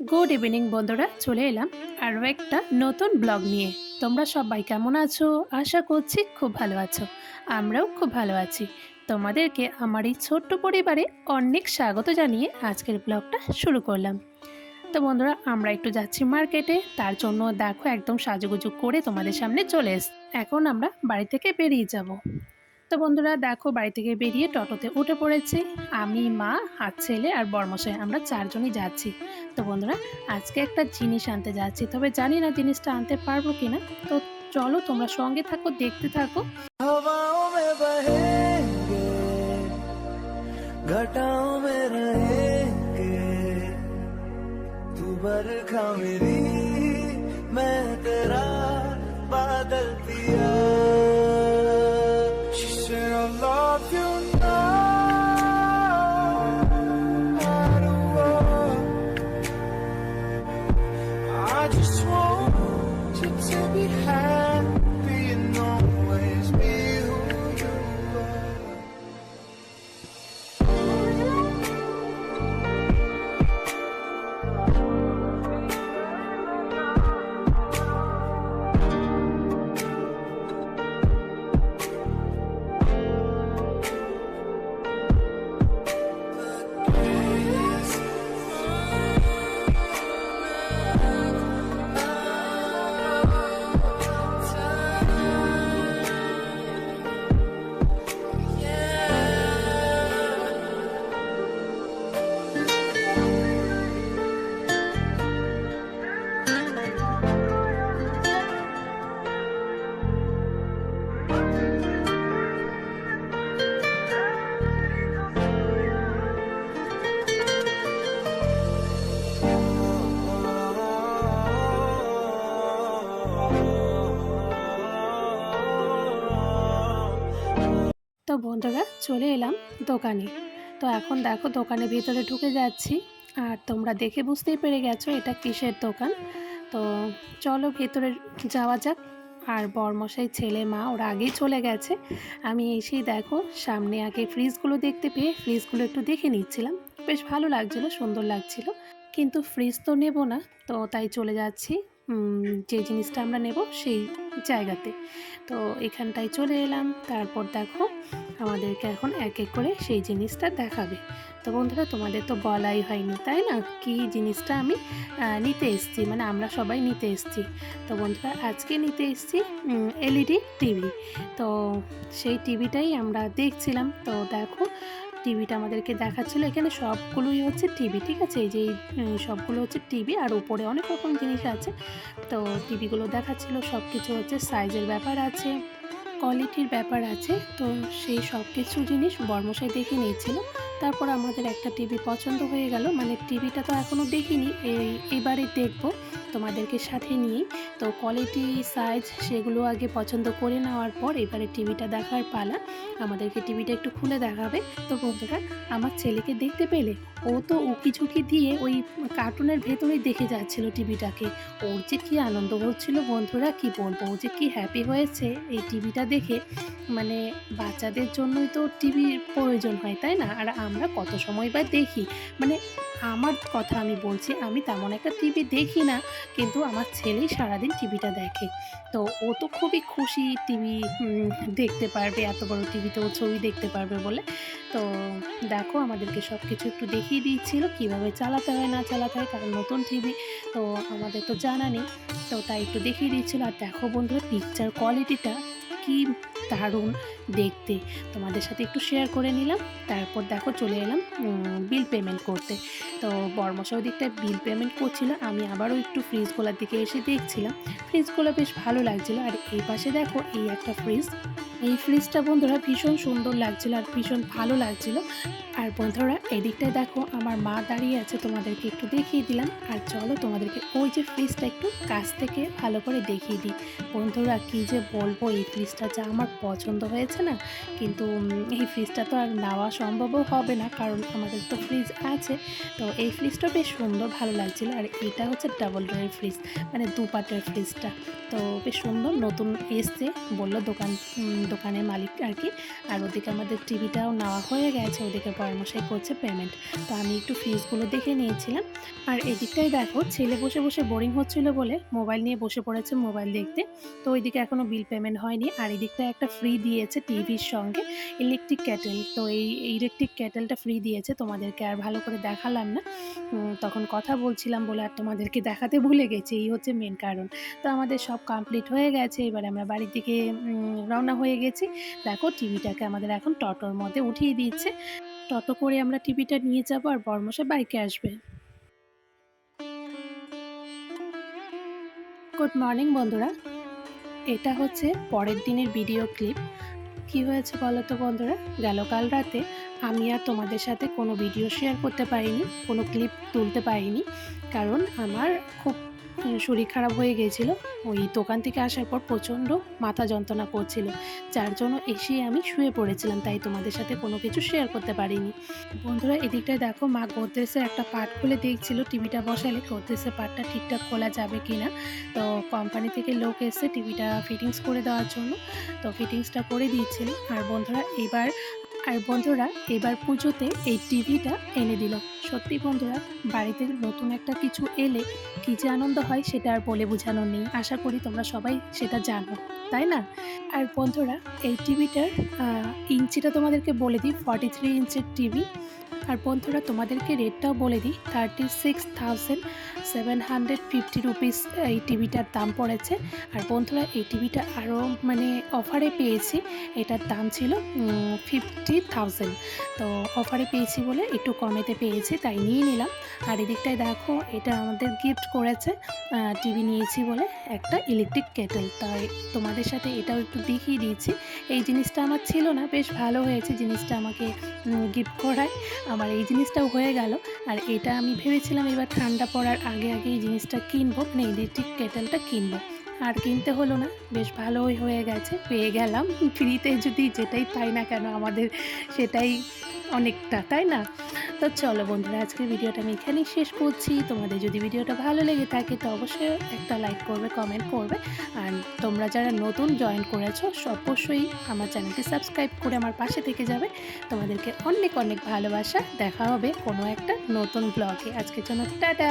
Good evening বন্ধুরা। চলে এলাম আরও একটা নতুন ব্লগ নিয়ে। তোমরা সবাই কেমন আছো? আশা করছি খুব ভালো আছো। আমরাও খুব ভালো আছি। তোমাদেরকে আমার এই ছোট্ট পরিবারে অনেক স্বাগত জানিয়ে আজকের ব্লগটা শুরু করলাম। তো বন্ধুরা, আমরা একটু যাচ্ছি মার্কেটে তার জন্য দেখো একদম সাজুগুজু করে তোমাদের সামনে চলে এস এখন আমরা বাড়ি থেকে বেরিয়ে যাব। তো বন্ধুরা দেখো বাড়ি থেকে বেরিয়ে টোটোতে উঠে পড়েছি আমি মা আর ছেলে আর বর্মশাই আমরা চারজনই যাচ্ছি তো বন্ধুরা আজকে একটা জিনিস আনতে যাচ্ছি তবে জানি না জিনিসটা আনতে পারবো কিনা তো চলো তোমরা সঙ্গে থাকো দেখতে থাকো हवाओं में बहेंगे घटाओं में रहेंगे तू बरखा मेरी তো বন্ধুরা চলে এলাম দোকানে। তো এখন দেখো দোকানের ভিতরে ঢুকে যাচ্ছি। আর তোমরা দেখে বুঝতেই পেরে গেছো এটা কিসের দোকান। তো চলো ভেতরে যাওয়া যাক। আর বরমশাই ছেলে মা, ওরা আগেই চলে গেছে। আমি এসেই দেখো সামনে আগে ফ্রিজগুলো দেখতে পেয়ে ফ্রিজগুলো একটু দেখে নিচ্ছিলাম। বেশ ভালো লাগছিল, সুন্দর লাগছিল। কিন্তু ফ্রিজ তো নেব না, তো তাই চলে যাচ্ছি। যে জিনিসটা আমরা নেব সেই জায়গাতে। তো এখানটায় চলে এলাম, তারপর দেখো আমাদেরকে এখন এক এক করে সেই জিনিসটা দেখাবে। তো বন্ধুরা, তোমাদের তো বলাই হয়নি, তাই না? কি জিনিসটা আমি নিতে এসেছি মানে আমরা সবাই নিতে এসেছি। তো বন্ধুরা, আজকে নিতে এসেছি এলইডি টিভি। তো সেই টিভিটাই আমরা দেখছিলাম। তো দেখো টিভিটা আমাদেরকে দেখাচ্ছিল। এখানে সবগুলোই হচ্ছে টিভি ঠিক আছে? এই যে সবগুলো হচ্ছে টিভি আর উপরে অনেক রকম জিনিস আছে। তো টিভিগুলো দেখাচ্ছিল সব কিছু হচ্ছে সাইজের ব্যাপার আছে কোয়ালিটির ব্যাপার আছে। তো সেই সব কিছু জিনিস বর্মশাই দেখে নিয়েছিল। তারপর আমাদের একটা টিভি পছন্দ হয়ে গেল। মানে টিভিটা তো এখনও দেখিনি, এই এবারে দেখব। তোমাদেরকে সাথে নিয়ে। তো কোয়ালিটি সাইজ সেগুলো আগে পছন্দ করে নেওয়ার পর এবারে টিভিটা দেখার পালা। আমাদেরকে টিভিটা একটু খুলে দেখাবে। তো বন্ধুরা, আমার ছেলেকে দেখতে পেলে? ও তো উকি ঝুঁকি দিয়ে ওই কার্টুনের ভেতরেই দেখে যাচ্ছিল টিভিটাকে ওর যে কী আনন্দ হচ্ছিল বন্ধুরা, কি বলব? ও যে কি হ্যাপি হয়েছে এই টিভিটা দেখে। মানে বাচ্চাদের জন্যই তো টিভির প্রয়োজন হয়, তাই না? আর আমরা কত সময় বা দেখি? মানে আমার কথা আমি বলছি, আমি তেমন একটা টিভি দেখি না, কিন্তু আমার ছেলেই সারাদিন টিভিটা দেখে। তো ও তো খুবই খুশি টিভি দেখতে পারবে, এত বড় টিভিতে ও ছবি দেখতে পারবে বলে। তো দেখো, আমাদেরকে সব কিছু একটু দেখিয়ে দিচ্ছিল, কীভাবে চালাতে হয়, না চালাতে হয়, কারণ নতুন টিভি তো আমাদের তো জানা নেই। তো তাই একটু দেখিয়ে দিচ্ছিল। আর দেখো বন্ধুরা পিকচার কোয়ালিটিটা কি দারুণ দেখতে। তোমাদের সাথে একটু শেয়ার করে নিলাম, তারপর দেখো চলে এলাম বিল পেমেন্ট করতে। তো বর্মশাহ দিকটায় বিল পেমেন্ট করছিল, আমি আবারও একটু ফ্রিজ ফ্রিজগুলোর দিকে এসে দেখছিলাম। ফ্রিজগুলো বেশ ভালো লাগছিল, আর এই পাশে দেখো এই একটা ফ্রিজ এই ফ্রিজটা বন্ধুরা ভীষণ সুন্দর লাগছিল আর ভীষণ ভালো লাগছিল। আর বন্ধুরা, এদিকটায় দেখো আমার মা দাঁড়িয়ে আছে, তোমাদেরকে একটু দেখিয়ে দিলাম। আর চলো তোমাদেরকে ওই যে ফ্রিজটা একটু কাছ থেকে ভালো করে দেখিয়ে দিই। বন্ধুরা, কি যে বলব, এই ফ্রিজটা যা আমার পছন্দ হয়েছে না, কিন্তু এই ফ্রিজটা তো আর নেওয়া সম্ভবও হবে না, কারণ আমাদের তো ফ্রিজ আছে। তো এই ফ্রিজটা বেশ সুন্দর, ভালো লাগছিল। আর এটা হচ্ছে ডাবল ডোরের ফ্রিজ মানে দু পাটের ফ্রিজটা তো বেশ সুন্দর, নতুন এসছে, বলল দোকান দোকানের মালিক আর কি আর ওদিকে আমাদের টিভিটাও নেওয়া হয়ে গেছে, ওদিকে পরামর্শাই করছে পেমেন্ট তো আমি একটু ফিজগুলো দেখে নিয়েছিলাম। আর এদিকটাই দেখো, ছেলে বসে বসে বোরিং হচ্ছিল বলে মোবাইল নিয়ে বসে পড়েছে মোবাইল দেখতে। তো ওইদিকে এখনও বিল পেমেন্ট হয়নি। আর এদিকটা একটা ফ্রি দিয়েছে টিভির সঙ্গে ইলেকট্রিক ক্যাটেল তো এই ইলেকট্রিক ক্যাটেলটা ফ্রি দিয়েছে, তোমাদেরকে আর ভালো করে দেখালাম না। তখন কথা বলছিলাম বলে আর তোমাদেরকে দেখাতে ভুলে গেছি, এই হচ্ছে মেন কারণ। তো আমাদের সব কমপ্লিট হয়ে গেছে। এবার আমরা বাড়ির দিকে রওনা হয়ে গেছি। দেখো টিভিটাকে আমাদের এখন টটোর মধ্যে উঠিয়ে দিচ্ছে টটো করে আমরা টিভিটা নিয়ে যাব আর বর্মশে বাইকে আসবে। গুড মর্নিং বন্ধুরা। এটা হচ্ছে পরের দিনের ভিডিও ক্লিপ কি হয়েছে বলো তো বন্ধুরা? গেল কাল রাতে আমি আর তোমাদের সাথে কোনো ভিডিও শেয়ার করতে পারিনি, কোনো ক্লিপ তুলতে পারিনি। কারণ আমার খুব শরীর খারাপ হয়ে গিয়েছিল ওই দোকান থেকে আসার পর প্রচণ্ড মাথা যন্ত্রণা করছিল। যার জন্য এসে আমি শুয়ে পড়েছিলাম, তাই তোমাদের সাথে কোনো কিছু শেয়ার করতে পারিনি। বন্ধুরা, এদিকটায় দেখো, মা গোদরেজের একটা পার্ট খুলে দেখছিল। টিভিটা বসালে গোদরেজের পার্টটা ঠিকঠাক খোলা যাবে কি না তো কোম্পানি থেকে লোক এসে টিভিটা ফিটিংস করে দেওয়ার জন্য, তো ফিটিংসটা করে দিয়েছিল। আর বন্ধুরা, এবার আর বন্ধুরা, এবার পুজোতে এই টিভিটা এনে দিল। সত্যি বন্ধুরা, বাড়িতে নতুন একটা কিছু এলে কী যে আনন্দ হয় সেটা আর বলে বোঝানো নেই। আশা করি তোমরা সবাই সেটা জানো। তাই না? আর বন্ধুরা, এই টিভিটার ইঞ্চিটা তোমাদেরকে বলে দিই ফর্টি থ্রি ইঞ্চের টিভি। আর বন্ধুরা, তোমাদেরকে রেটটাও বলে দিই thirty six thousand seven hundred fifty rupees এই টিভিটার দাম পড়েছে। আর বন্ধুরা, এই টিভিটা আরও মানে অফারে পেয়েছি, এটার দাম ছিল ফিফটি থাউজেন্ড তো অফারে পেয়েছি বলে একটু কমেতে পেয়েছি, তাই নিয়ে নিলাম। আর এদিকটায় দেখো, এটা আমাদের গিফট করেছে টিভি নিয়েছি বলে একটা ইলেকট্রিক কেটেল তাই তোমাদের সাথে এটাও একটু দেখিয়ে দিয়েছি। এই জিনিসটা আমার ছিল না, বেশ ভালো হয়েছে জিনিসটা আমাকে গিফট করায়। আমার এই জিনিসটাও হয়ে গেল। আর এটা আমি ভেবেছিলাম এবার ঠান্ডা পড়ার আগে আগে এই জিনিসটা কিনবো। মানে ইলেকট্রিক কেটেলটা কিনবো। আর কিনতে হলো না, বেশ ভালোই হয়ে গেছে, পেয়ে গেলাম। ফ্রিতে যদি যেটাই পাই না কেন আমাদের, সেটাই অনেকটা, তাই না? তো চলো বন্ধুরা, আজকের ভিডিওটা আমি এখানেই শেষ করছি। তোমাদের যদি ভিডিওটা ভালো লেগে থাকে, তো অবশ্যই একটা লাইক করবে কমেন্ট করবে। আর তোমরা যারা নতুন জয়েন করেছ, অবশ্যই আমার চ্যানেলটি সাবস্ক্রাইব করে আমার পাশে থেকে যাবে। তোমাদেরকে অনেক অনেক ভালোবাসা। দেখা হবে কোনো একটা নতুন ব্লগে আজকের জন্য টাটা!